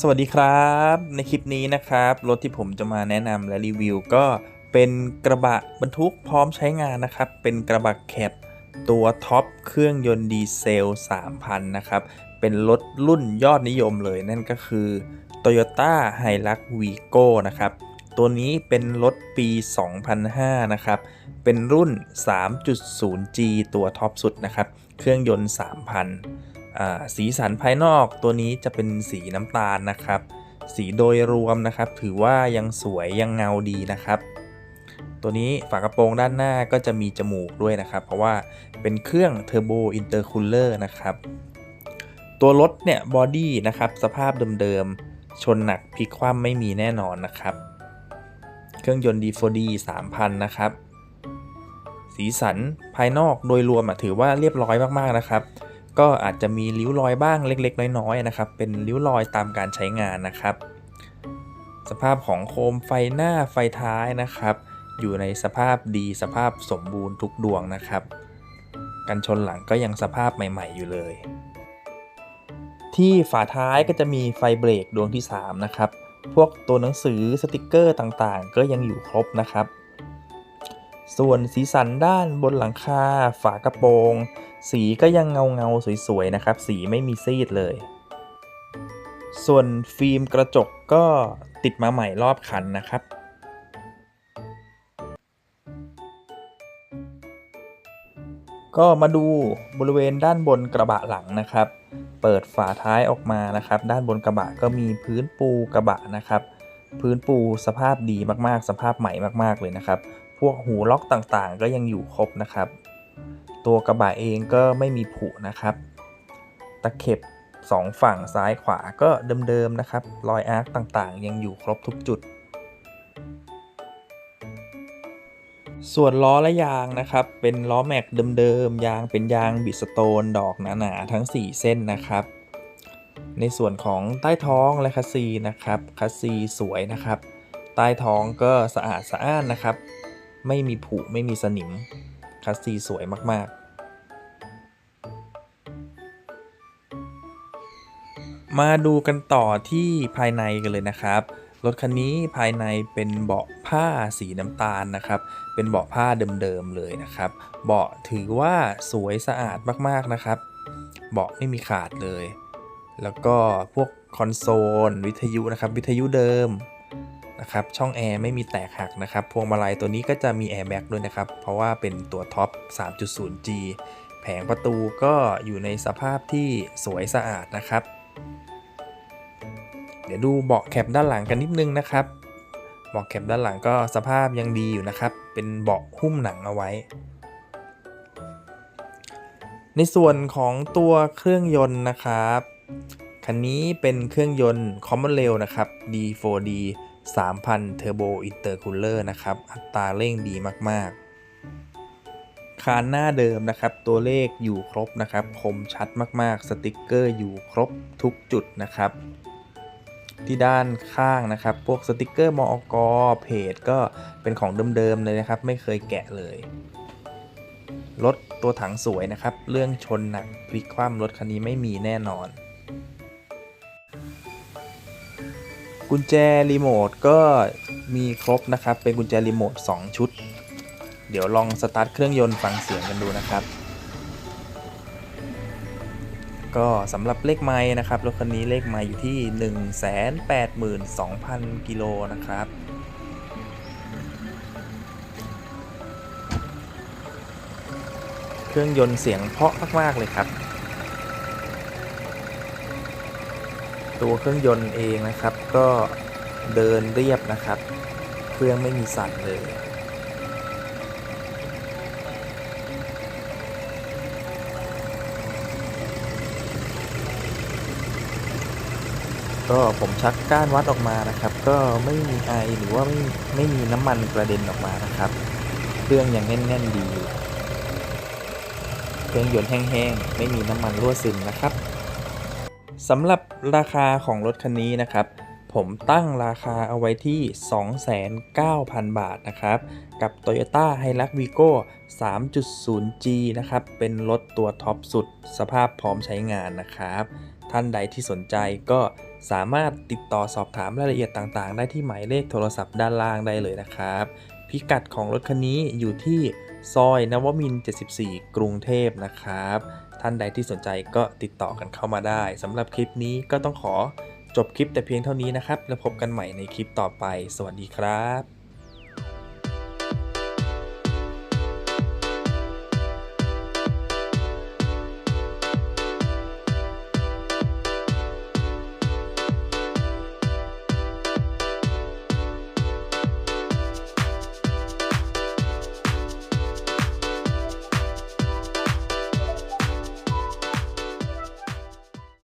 สวัสดีครับ ในคลิปนี้นะครับ รถที่ผมจะมาแนะนำและรีวิว ก็เป็นกระบะบรรทุกพร้อมใช้งานนะครับ เป็นกระบะแคปตัวท็อปเครื่องยนต์ดีเซล 3,000 นะครับ เป็นรถรุ่นยอดนิยมเลย นั่นก็คือ Toyota Hilux Vigo นะครับ ตัวนี้เป็นรถปี 2005 นะครับ เป็นรุ่น 3.0G ตัวท็อปสุดนะครับ เครื่องยนต์ 3,000 สีสันภายนอกตัวนี้จะเป็นสีน้ำตาลนะครับ สีโดยรวมนะครับ ถือว่ายังสวยยังเงาดีนะครับ ตัวนี้ฝากระโปรงด้านหน้าก็จะมีจมูกด้วยนะครับ เพราะว่าเป็นเครื่องเทอร์โบอินเตอร์คูลเลอร์นะครับ ตัวรถเนี่ยบอดี้นะครับสภาพเดิมๆ ชนหนักพลิกคว่ำไม่มีแน่นอนนะครับ เครื่องยนต์ D4D 3,000 นะครับ สีสันภายนอกโดยรวมถือว่าเรียบร้อยมากๆนะครับ ก็อาจจะมีริ้วรอยบ้างเล็กๆ น้อยๆนะครับ เป็นริ้วรอยตามการใช้งานนะครับ สภาพของโคมไฟหน้าไฟท้ายนะครับ อยู่ในสภาพดีสภาพสมบูรณ์ทุกดวงนะครับ กันชนหลังก็ยังสภาพใหม่ ๆ อยู่เลย ที่ฝาท้ายก็จะมีไฟเบรกดวงที่ 3 นะครับ พวกตัวหนังสือสติกเกอร์ต่างๆ ก็ยังอยู่ครบนะครับ ส่วนสีสันด้านบนหลังคาฝากระโปรง สีก็ยังเงาเงาสวยๆนะครับ สีไม่มีซีดเลย ส่วนฟิล์มกระจกก็ติดมาใหม่รอบคันนะครับก็มาดูบริเวณด้านบนกระบะหลังนะครับ เปิดฝาท้ายออกมานะครับ ด้านบนกระบะก็มีพื้นปูกระบะนะครับ พื้นปูสภาพดีมากๆ สภาพใหม่มากๆเลยนะครับ พวกหูล็อกต่างๆ ก็ยังอยู่ครบนะครับ ตัวกระบะเองก็ไม่มีผุนะครับ ตะเข็บสองฝั่งซ้ายขวาก็เดิมๆนะครับ รอยอาร์คต่างๆ ยังอยู่ครบทุกจุด ส่วนล้อและยางนะครับ เป็นล้อแม็กเดิมๆ ยางเป็นยางบิสโตนดอกหนาๆ ทั้ง 4 เส้นนะครับ ในส่วนของใต้ท้องและคัสซีนะครับ คัสซีสวยนะครับ ใต้ท้องก็สะอาดสะอ้านนะครับ ไม่มีผุไม่มีสนิมคัสซีสวยมากๆ มาดูกันต่อที่ภายในกันเลยนะครับ รถคันนี้ภายในเป็นเบาะผ้าสีน้ำตาลนะครับ เป็นเบาะผ้าเดิมๆเลยนะครับ เบาะถือว่าสวยสะอาดมากๆนะครับ เบาะไม่มีขาดเลย แล้วก็พวกคอนโซล วิทยุนะครับ วิทยุเดิม นะครับช่องแอร์ไม่มีแตกหักนะครับพวงมาลัยตัวนี้ก็จะมีแอร์แบ็กด้วยนะครับเพราะว่าเป็นตัวท็อป 3.0G แผงประตูก็อยู่ในสภาพที่สวยสะอาดนะครับ เดี๋ยวดูเบาะแคปด้านหลังกันนิดนึงนะครับเบาะแคปด้านหลังก็สภาพยังดีอยู่นะครับ เป็นเบาะหุ้มหนังเอาไว้ ในส่วนของตัวเครื่องยนต์นะครับคันนี้เป็นเครื่องยนต์ Common Rail นะครับ D4D 3,000 Turbo Intercooler นะครับ อัตราเร่งดีมาก ๆ คานหน้าเดิมนะครับ ตัวเลขอยู่ครบนะครับ คมชัดมาก ๆ สติกเกอร์อยู่ครบทุกจุดนะครับ ที่ด้านข้างนะครับ พวกสติกเกอร์มอกเพจก็เป็นของเดิม ๆ เลยนะครับ ไม่เคยแกะเลย รถตัวถังสวยนะครับ เรื่องชนหนักพลิกคว่ำรถคันนี้ไม่มีแน่นอน กุญแจรีโมทก็มีครบนะครับ เป็นกุญแจรีโมท2ชุด เดี๋ยวลองสตาร์ทเครื่องยนต์ฟังเสียงกันดูนะครับ ก็สำหรับเลขไม้นะครับรถคันนี้เลขไม้อยู่ที่ 182,000 กิโลนะครับเครื่องยนต์เสียงเพาะมาก ๆ เลยครับ ตัวเครื่องยนต์เองนะครับ ก็เดินเรียบนะครับ เครื่องไม่มีสั่นเลยก็ผมชักก้านวัดออกมานะครับ ก็ไม่มีไอหรือว่าไม่ไม่มีน้ำมันกระเด็นออกมานะครับ เครื่องยังแน่นๆดีอยู่เครื่องยนต์แห้งๆ ไม่มีน้ำมันรั่วซึมนะครับ สำหรับราคาของรถคันนี้นะครับ ผมตั้งราคาเอาไว้ที่ 29,000 บาทนะครับ กับ Toyota Hilux Vigo 3.0G นะครับ เป็นรถตัวท็อปสุด สภาพพร้อมใช้งานนะครับ ท่านใดที่สนใจก็สามารถติดต่อสอบถามรายละเอียดต่างๆ ได้ที่หมายเลขโทรศัพท์ด้านล่างได้เลยนะครับ พิกัดของรถคันนี้อยู่ที่ ซอยนวมินทร์74 กรุงเทพนะครับ ท่านใดที่สนใจก็ติดต่อกันเข้ามาได้สำหรับคลิปนี้ก็ต้องขอจบคลิปแต่เพียงเท่านี้นะครับ แล้วพบกันใหม่ในคลิปต่อไป สวัสดีครับ